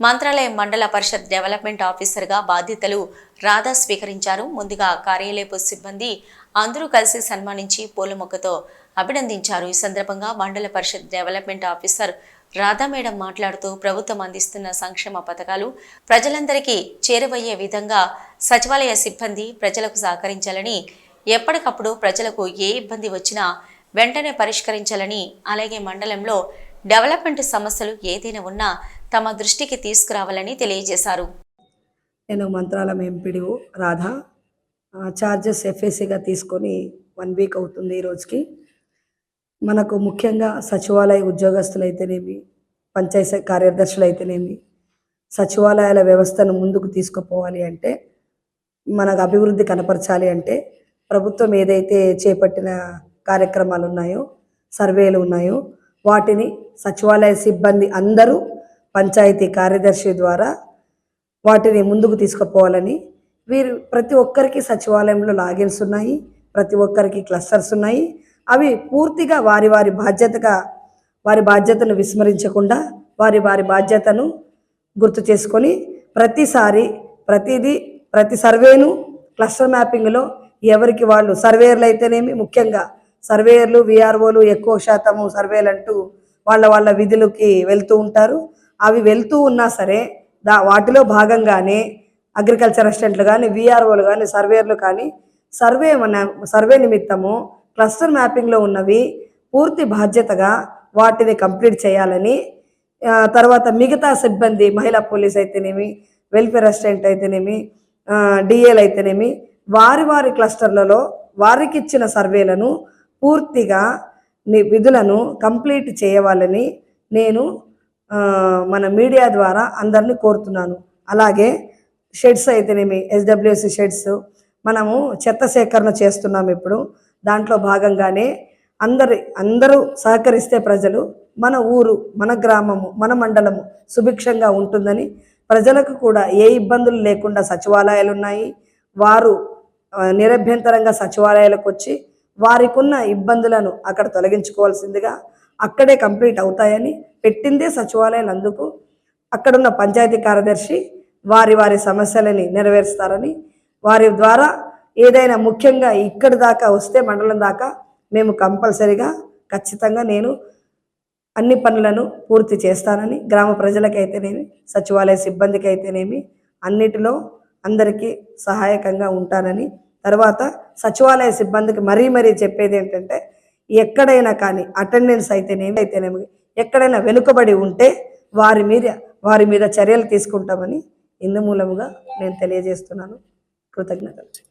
మంత్రాలయం మండల పరిషత్ డెవలప్మెంట్ ఆఫీసర్గా బాధ్యతలు రాధా స్వీకరించారు. ముందుగా కార్యాలయపు సిబ్బంది అందరూ కలిసి సన్మానించి పూల మొక్కతో అభినందించారు. ఈ సందర్భంగా Mandal Parishad development officer Radha madam మాట్లాడుతూ ప్రభుత్వం అందిస్తున్న సంక్షేమ పథకాలు ప్రజలందరికీ చేరువయ్యే విధంగా సచివాలయ సిబ్బంది ప్రజలకు సహకరించాలని ఎప్పటికప్పుడు ప్రజలకు ఏ ఇబ్బంది వచ్చినా వెంటనే పరిష్కరించాలని అలాగే మండలంలో డెవలప్మెంట్ సమస్యలు ఏదైనా ఉన్నా తమ దృష్టికి తీసుకురావాలని తెలియజేశారు. నేను మంత్రాలయం ఎంపీడీఓ రాధా. చార్జెస్ ఎఫ్ఏసీగా తీసుకొని వన్ వీక్ అవుతుంది ఈ రోజుకి. మనకు ముఖ్యంగా సచివాలయ ఉద్యోగస్తులు అయితేనేమి పంచాయతీ కార్యదర్శులు అయితేనేమి సచివాలయాల వ్యవస్థను ముందుకు తీసుకుపోవాలి అంటే మనకు అభివృద్ధి కనపరచాలి అంటే ప్రభుత్వం ఏదైతే చేపట్టిన కార్యక్రమాలు ఉన్నాయో సర్వేలు ఉన్నాయో వాటిని సచివాలయ సిబ్బంది అందరూ పంచాయతీ కార్యదర్శి ద్వారా వాటిని ముందుకు తీసుకుపోవాలని వీరు ప్రతి ఒక్కరికి సచివాలయంలో లాగిన్స్ ఉన్నాయి ప్రతి ఒక్కరికి క్లస్టర్స్ ఉన్నాయి. అవి పూర్తిగా వారి వారి బాధ్యతగా వారి బాధ్యతను విస్మరించకుండా వారి వారి బాధ్యతను గుర్తు చేసుకొని ప్రతిసారి ప్రతిదీ ప్రతి సర్వేను క్లస్టర్ మ్యాపింగ్లో ఎవరికి వాళ్ళు సర్వేయర్లు అయితేనేమి ముఖ్యంగా సర్వేయర్లు విఆర్ఓలు ఎక్కువ శాతము సర్వేలు అంటూ వాళ్ళ వాళ్ళ విధులకి వెళ్తూ ఉంటారు. అవి వెళ్తూ ఉన్నా సరే దా వాటిలో భాగంగానే అగ్రికల్చర్ అసిస్టెంట్లు కానీ విఆర్ఓలు కానీ సర్వేర్లు కానీ సర్వే మన సర్వే నిమిత్తము క్లస్టర్ మ్యాపింగ్లో ఉన్నవి పూర్తి బాధ్యతగా వాటిని కంప్లీట్ చేయాలని తర్వాత మిగతా సిబ్బంది మహిళా పోలీస్ అయితేనేమి వెల్ఫేర్ అసిస్టెంట్ అయితేనేమి డిఏలు అయితేనేమి వారి వారి క్లస్టర్లలో వారికి ఇచ్చిన సర్వేలను పూర్తిగా విధులను కంప్లీట్ చేయవాలని నేను మన మీడియా ద్వారా అందరినీ కోరుతున్నాను. అలాగే షెడ్స్ అయితేనేమి ఎస్డబ్ల్యూసి షెడ్స్ మనము చెత్త సేకరణ చేస్తున్నాం ఇప్పుడు. దాంట్లో భాగంగానే అందరి అందరూ సహకరిస్తే ప్రజలు మన ఊరు మన గ్రామము మన మండలము సుభిక్షంగా ఉంటుందని ప్రజలకు కూడా ఏ ఇబ్బందులు లేకుండా సచివాలయాలు ఉన్నాయి వారు నిరభ్యంతరంగా సచివాలయాలకు వచ్చి వారికున్న ఇబ్బందులను అక్కడ తొలగించుకోవాల్సిందిగా అక్కడే కంప్లీట్ అవుతాయని పెట్టిందే సచివాలయాలు అందుకు అక్కడున్న పంచాయతీ కార్యదర్శి వారి వారి సమస్యలని నెరవేరుస్తారని వారి ద్వారా ఏదైనా ముఖ్యంగా ఇక్కడి దాకా వస్తే మండలం దాకా మేము కంపల్సరిగా ఖచ్చితంగా నేను అన్ని పనులను పూర్తి చేస్తానని గ్రామ ప్రజలకైతేనేమి సచివాలయ సిబ్బందికి అయితేనేమి అన్నిటిలో అందరికీ సహాయకంగా ఉంటానని తర్వాత సచివాలయ సిబ్బందికి మరీ మరీ చెప్పేది ఏంటంటే ఎక్కడైనా కానీ అటెండెన్స్ అయితేనేమి అయితేనేమి ఎక్కడైనా వెనుకబడి ఉంటే వారి మీద వారి మీద చర్యలు తీసుకుంటామని ఇందు మూలముగా నేను తెలియజేస్తున్నాను. కృతజ్ఞతలు.